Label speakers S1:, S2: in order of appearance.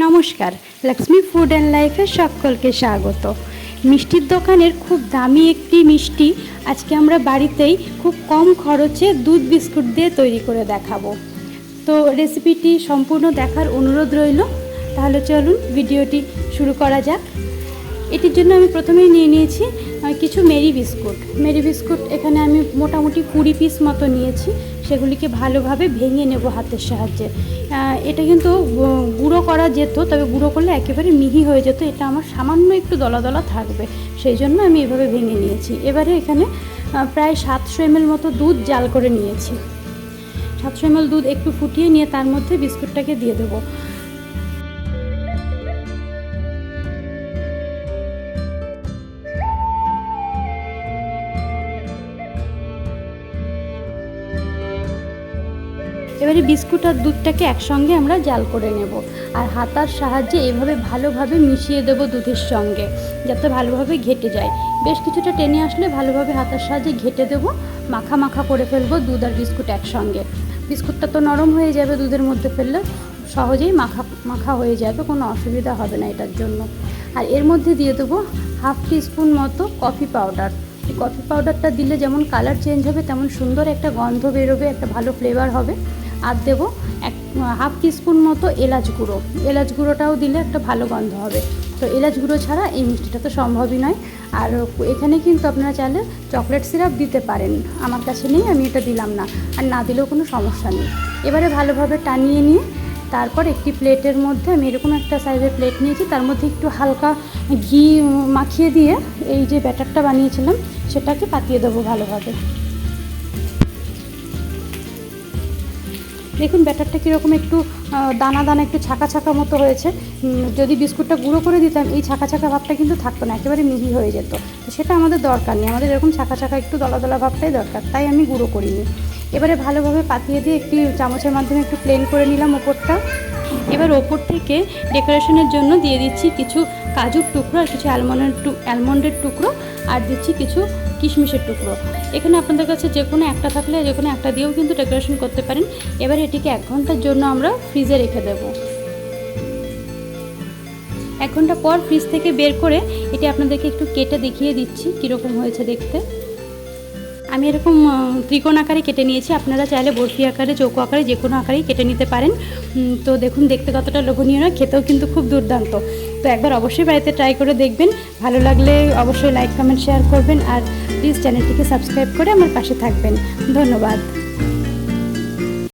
S1: নমস্কার Lakshmi food and লাইফে সকলকে স্বাগত। মিষ্টির দোকানের খুব দামি একটি মিষ্টি আজকে আমরা বাড়িতেই খুব কম খরচে দুধ বিস্কুট দিয়ে তৈরি করে দেখাবো। তো রেসিপিটি সম্পূর্ণ দেখার অনুরোধ রইল, তাহলে চলুন ভিডিওটি শুরু করা যাক। এটির জন্য আমি প্রথমেই নিয়ে নিয়েছি কিছু মেরি বিস্কুট। মেরি বিস্কুট এখানে আমি মোটামুটি কুড়ি পিস মতো নিয়েছি। সেগুলিকে ভালোভাবে ভেঙে নেব হাতের সাহায্যে। এটা কিন্তু গুঁড়ো করা যেত, তবে গুঁড়ো করলে একেবারে মিহি হয়ে যেত। এটা আমার সামান্য একটু দলা দলা থাকবে, সেই জন্য আমি এভাবে ভেঙে নিয়েছি। এবারে এখানে প্রায় সাতশো এমএল মতো দুধ জাল করে নিয়েছি। সাতশো এমএল দুধ একটু ফুটিয়ে নিয়ে তার মধ্যে বিস্কুটটাকে দিয়ে দেবো। এবারে বিস্কুট আর দুধটাকে একসঙ্গে আমরা জাল করে নেব। আর হাতার সাহায্যে এভাবে ভালোভাবে মিশিয়ে দেব দুধের সঙ্গে, যাতে ভালোভাবে ঘেটে যায়। বেশ কিছুটা টেনে আসলে ভালোভাবে হাতার সাহায্যে ঘেটে দেব, মাখা মাখা করে ফেলব দুধ আর বিস্কুট একসঙ্গে। বিস্কুটটা তো নরম হয়ে যাবে দুধের মধ্যে ফেললে সহজেই মাখা মাখা হয়ে যাবে, কোনো অসুবিধা হবে না এটার জন্য। আর এর মধ্যে দিয়ে দেবো হাফ টিস্পুন মতো কফি পাউডার। কফি পাউডারটা দিলে যেমন কালার চেঞ্জ হবে, তেমন সুন্দর একটা গন্ধ বেরোবে, একটা ভালো ফ্লেভার হবে। আর দেবো এক, হাফ টিস্পুন মতো এলাচ গুঁড়ো। এলাচ গুঁড়োটাও দিলে একটা ভালো গন্ধ হবে। তো এলাচ গুঁড়ো ছাড়া এই মিষ্টিটা তো সম্ভবই নয়। আর এখানে কিন্তু আপনারা চাইলে চকলেট সিরাপ দিতে পারেন। আমার কাছে নেই, আমি এটা দিলাম না। আর না দিলেও কোনো সমস্যা নেই। এবারে ভালোভাবে টানিয়ে নিয়ে তারপর একটি প্লেটের মধ্যে আমি এরকম একটা সাইজের প্লেট নিয়েছি। তার মধ্যে একটু হালকা ঘি মাখিয়ে দিয়ে এই যে ব্যাটারটা বানিয়েছিলাম, সেটাকে পাতিয়ে দেবো ভালোভাবে। দেখুন, ব্যাটারটা কীরকম একটু দানা দানা একটু ছাকা ছাকা মতো হয়েছে। যদি বিস্কুটটা গুঁড়ো করে দিতাম, এই ছাকা ছাকা ভাবটা কিন্তু থাকতো না, একেবারে মিহি হয়ে যেত। তো সেটা আমাদের দরকার নেই, আমাদের এরকম ছাকা ছাকা একটু দলা দলা ভাবটাই দরকার, তাই আমি গুঁড়ো করিনি। এবারে ভালোভাবে পাতিয়ে দিয়ে একটি চামচের মাধ্যমে একটু প্লেন করে নিলাম ওপরটা। এবার ওপর থেকে ডেকোরেশনের জন্য দিয়ে দিচ্ছি কিছু কাজুর টুকরো, আর কিছু অ্যালমন্ডের টু অ্যালমন্ডের টুকরো, আর দিচ্ছি কিছু কিশমিশের টুকরো। এখানে আপনাদের কাছে যে কোনো একটা থাকলে, যে কোনো একটা দিয়েও কিন্তু ডেকোরেশন করতে পারেন। এবার এটিকে এক ঘণ্টার জন্য আমরা ফ্রিজে রেখে দেবো। এক ঘণ্টা পর ফ্রিজ থেকে বের করে এটি আপনাদেরকে একটু কেটে দেখিয়ে দিচ্ছি, কীরকম হয়েছে দেখতে। আমি এরকম ত্রিকোণ আকারে কেটে নিয়েছি। আপনারা চাইলে বরফি আকারে, চৌকো আকারে যে কোনো আকারেই কেটে নিতে পারেন। তো দেখুন, দেখতে কতটা লোভনীয় না খেতেও কিন্তু খুব দুর্দান্ত। তো একবার অবশ্যই বাড়িতে ট্রাই করে দেখবেন। ভালো লাগলে অবশ্যই লাইক কমেন্ট শেয়ার করবেন আর প্লিজ চ্যানেলটিকে সাবস্ক্রাইব করে আমার পাশে থাকবেন। ধন্যবাদ।